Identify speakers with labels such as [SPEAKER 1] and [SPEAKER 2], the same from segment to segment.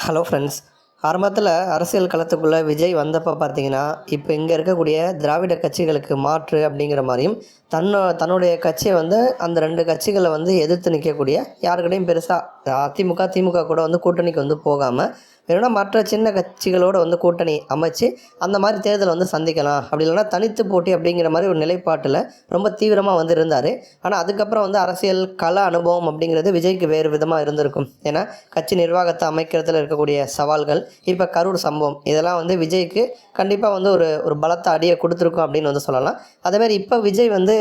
[SPEAKER 1] Hello friends. ஆரம்பத்தில் அரசியல் களத்துக்குள்ளே விஜய் வந்தப்போ பார்த்தீங்கன்னா இப்போ இங்கே இருக்கக்கூடிய திராவிட கட்சிகளுக்கு மாற்று அப்படிங்கிற மாதிரியும் தன்னோ தன்னுடைய கட்சியை வந்து அந்த ரெண்டு கட்சிகளை வந்து எதிர்த்து நிற்கக்கூடிய யாருக்கிட்டையும் பெருசாக அதிமுக திமுக கூட வந்து கூட்டணிக்கு வந்து போகாமல் வேணும்னா மற்ற சின்ன கட்சிகளோடு வந்து கூட்டணி அமைச்சு அந்த மாதிரி தேர்தலை வந்து சந்திக்கலாம். அப்படி இல்லைன்னா தனித்து போட்டி அப்படிங்கிற மாதிரி ஒரு நிலைப்பாட்டில் ரொம்ப தீவிரமாக வந்து இருந்தார். ஆனால் அதுக்கப்புறம் வந்து அரசியல் கள அனுபவம் அப்படிங்கிறது விஜய்க்கு வேறு விதமாக இருந்திருக்கும். ஏன்னா கட்சி நிர்வாகத்தை அமைக்கிறதுல இருக்கக்கூடிய சவால்கள் இப்போ கரூர் சம்பவம் இதெல்லாம் வந்து விஜய்க்கு கண்டிப்பாக வந்து ஒரு ஒரு பலத்த அடியை கொடுத்துருக்கும் அப்படின்னு வந்து சொல்லலாம். அதேமாதிரி இப்போ விஜய் வந்து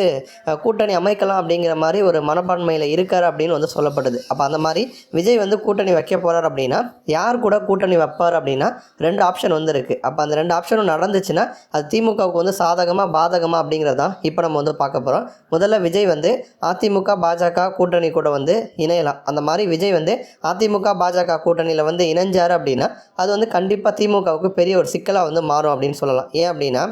[SPEAKER 1] கூட்டணி அமைக்கலாம் அப்படிங்கிற மாதிரி ஒரு மனப்பான்மையில் இருக்கார் அப்படின்னு வந்து சொல்லப்படுது. அப்போ அந்த மாதிரி விஜய் வந்து கூட்டணி வைக்க போகிறார் அப்படின்னா யார் கூட கூட்டணி வைப்பார் அப்படின்னா ரெண்டு ஆப்ஷன் வந்து இருக்குது அப்போ அந்த ரெண்டு ஆப்ஷனும் நடந்துச்சுன்னா அது திமுகவுக்கு வந்து சாதகமாக பாதகமாக அப்படிங்கிறது தான் இப்போ நம்ம வந்து பார்க்க போகிறோம் முதல்ல விஜய் வந்து அதிமுக பாஜக கூட்டணி கூட வந்து இணையலாம். அந்த மாதிரி விஜய் வந்து அதிமுக பாஜக கூட்டணியில் வந்து இணைஞ்சார் அப்படின்னா அது வந்து கண்டிப்பாக திமுகவுக்கு பெரிய ஒரு சிக்கலாக வந்து மாறும் அப்படின்னு சொல்லலாம். ஏன் அப்படின்னா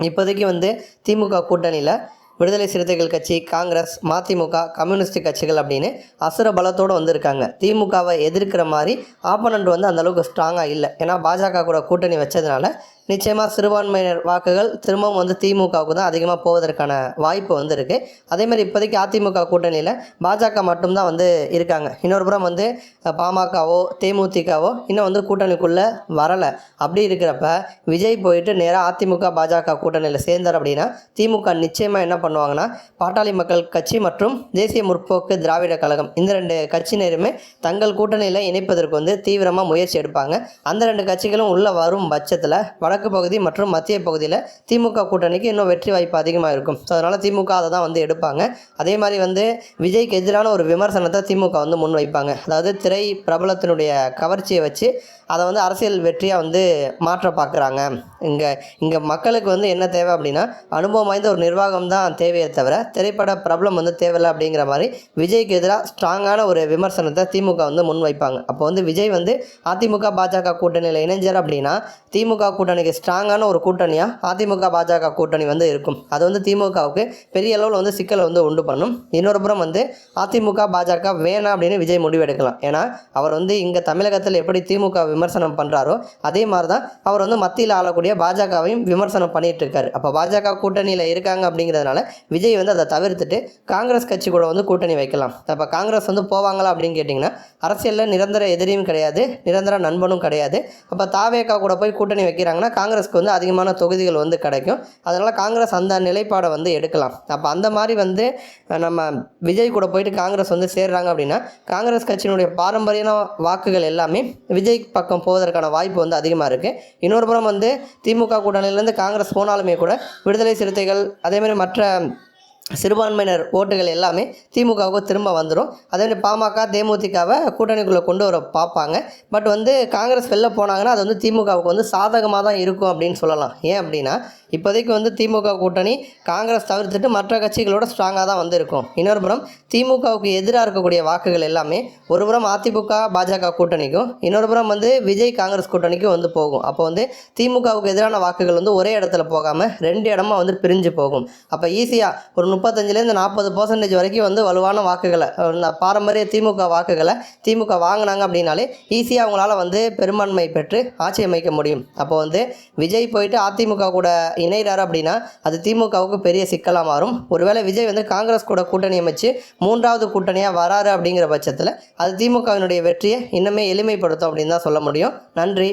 [SPEAKER 1] இப்போதைக்கு வந்து திமுக கூட்டணியில் விடுதலை சிறுத்தைகள் கட்சி காங்கிரஸ் மதிமுக கம்யூனிஸ்ட் கட்சிகள் அப்படின்னு அசுர பலத்தோடு வந்திருக்காங்க. திமுகவை எதிர்க்கிற மாதிரி ஆப்பனண்ட் வந்து அந்த அளவுக்கு ஸ்ட்ராங்காக இல்லை. ஏன்னா பாஜக கூட கூட்டணி வச்சதுனால நிச்சயமாக சிறுபான்மையினர் வாக்குகள் திரும்பவும் வந்து திமுகவுக்கு தான் அதிகமாக போவதற்கான வாய்ப்பு வந்து இருக்குது அதேமாதிரி இப்போதைக்கு அதிமுக கூட்டணியில் பாஜக மட்டும்தான் வந்து இருக்காங்க. இன்னொரு புறம் வந்து பாமகவோ தேமுதிகவோ இன்னும் வந்து கூட்டணிக்குள்ளே வரலை. அப்படி இருக்கிறப்ப விஜய் போயிட்டு நேராக அதிமுக பாஜக கூட்டணியில் சேர்ந்தார் அப்படின்னா திமுக நிச்சயமாக என்ன பண்ணுவாங்கன்னா பாட்டாளி மக்கள் கட்சி மற்றும் தேசிய முற்போக்கு திராவிட கழகம் இந்த ரெண்டு கட்சியினருமே தங்கள் கூட்டணியில் இணைப்பதற்கு வந்து தீவிரமாக முயற்சி எடுப்பாங்க. அந்த ரெண்டு கட்சிகளும் உள்ளே வரும் பட்சத்தில் வடக்கு பகுதி மற்றும் மத்திய பகுதியில் திமுக கூட்டணிக்கு இன்னும் வெற்றி வாய்ப்பு அதிகமாக இருக்கும் ஸோ அதனால் திமுக அதை தான் வந்து எடுப்பாங்க. அதே மாதிரி வந்து விஜய்க்கு எதிரான ஒரு விமர்சனத்தை திமுக வந்து முன்வைப்பாங்க. அதாவது திரை பிரபலத்தினுடைய கவர்ச்சியை வச்சு அதை வந்து அரசியல் வெற்றியாக வந்து மாற்ற பார்க்குறாங்க. இங்கே இங்கே மக்களுக்கு வந்து என்ன தேவை அப்படின்னா அனுபவம் வாய்ந்த ஒரு நிர்வாகம் தான் தேவையே தவிர திரைப்பட பிரபலம் வந்து தேவையில்லை அப்படிங்கிற மாதிரி விஜய்க்கு எதிராக ஸ்ட்ராங்கான ஒரு விமர்சனத்தை திமுக வந்து முன்வைப்பாங்க. அப்போ வந்து விஜய் வந்து அதிமுக பாஜக கூட்டணியில் இணைஞ்சார் அப்படின்னா திமுக கூட்டணி கூட்டணிக்கு ஸ்ட்ராங்கான ஒரு கூட்டணியாக அதிமுக பாஜக கூட்டணி வந்து இருக்கும். அது வந்து திமுகவுக்கு பெரிய அளவில் வந்து சிக்கலை வந்து உண்டு பண்ணும். இன்னொரு புறம் வந்து அதிமுக பாஜக வேணாம் அப்படின்னு விஜய் முடிவெடுக்கலாம். ஏன்னா அவர் வந்து இங்கே தமிழகத்தில் எப்படி திமுக விமர்சனம் பண்ணுறாரோ அதே மாதிரி தான் அவர் வந்து மத்தியில் ஆளக்கூடிய பாஜகவையும் விமர்சனம் பண்ணிட்டு இருக்காரு அப்போ பாஜக கூட்டணியில் இருக்காங்க அப்படிங்கிறதுனால விஜய் வந்து அதை தவிர்த்துட்டு காங்கிரஸ் கட்சி கூட வந்து கூட்டணி வைக்கலாம். அப்போ காங்கிரஸ் வந்து போவாங்களா அப்படின்னு கேட்டிங்கன்னா அரசியலில் நிரந்தர எதிரியும் கிடையாது நிரந்தர நண்பனும் கிடையாது. அப்போ தாவேக்கா கூட போய் கூட்டணி வைக்கிறாங்கன்னா காங்கிரஸ்க்கு வந்து அதிகமான தொகுதிகள் வந்து கிடைக்கும். அதனால் காங்கிரஸ் அந்த நிலைப்பாடை வந்து எடுக்கலாம். அப்போ அந்த மாதிரி வந்து நம்ம விஜய் கூட போயிட்டு காங்கிரஸ் வந்து சேர்றாங்க அப்படின்னா காங்கிரஸ் கட்சியினுடைய பாரம்பரிய வாக்குகள் எல்லாமே விஜய் பக்கம் போவதற்கான வாய்ப்பு வந்து அதிகமாக இருக்குது இன்னொரு புறம் வந்து திமுக கூட்டணியிலேருந்து காங்கிரஸ் போனாலுமே கூட விடுதலை சிறுத்தைகள் அதேமாதிரி மற்ற சிறுபான்மையினர் ஓட்டுகள் எல்லாமே திமுகவுக்கு திரும்ப வந்துடும் அதே மாதிரி பாமக தேமுதிகவை கூட்டணிக்குள்ளே கொண்டு வர பார்ப்பாங்க. பட் வந்து காங்கிரஸ் வெளில போனாங்கன்னா அது வந்து திமுகவுக்கு வந்து சாதகமாக தான் இருக்கும் அப்படின்னு சொல்லலாம். ஏன் அப்படின்னா இப்போதைக்கு வந்து திமுக கூட்டணி காங்கிரஸ் தவிர்த்துட்டு மற்ற கட்சிகளோட ஸ்ட்ராங்காக தான் வந்திருக்கும். இன்னொரு புறம் திமுகவுக்கு எதிராக இருக்கக்கூடிய வாக்குகள் எல்லாமே ஒரு புறம் அதிமுக பாஜக கூட்டணிக்கும் இன்னொரு புறம் வந்து விஜய் காங்கிரஸ் கூட்டணிக்கும் வந்து போகும். அப்போ வந்து திமுகவுக்கு எதிரான வாக்குகள் வந்து ஒரே இடத்துல போகாமல் ரெண்டு இடமா வந்து பிரிஞ்சு போகும். அப்போ ஈஸியாக ஒரு முப்பத்தஞ்சுலேருந்து நாற்பது பர்சன்டேஜ் வரைக்கும் வந்து வலுவான வாக்குகளை இந்த பாரம்பரிய திமுக வாக்குகளை திமுக வாங்கினாங்க அப்படின்னாலே ஈஸியாக அவங்களால வந்து பெரும்பான்மை பெற்று ஆட்சி அமைக்க முடியும். அப்போ வந்து விஜய் போயிட்டு அதிமுக கூட இணைகிறாரு அப்படின்னா அது திமுகவுக்கு பெரிய சிக்கலாக மாறும். ஒருவேளை விஜய் வந்து காங்கிரஸ் கூட கூட்டணி அமைச்சு மூன்றாவது கூட்டணியாக வராரு அப்படிங்கிற பட்சத்தில் அது திமுகவினுடைய வெற்றியை இன்னுமே எளிமைப்படுத்தும் அப்படின்னு தான் சொல்ல முடியும். நன்றி.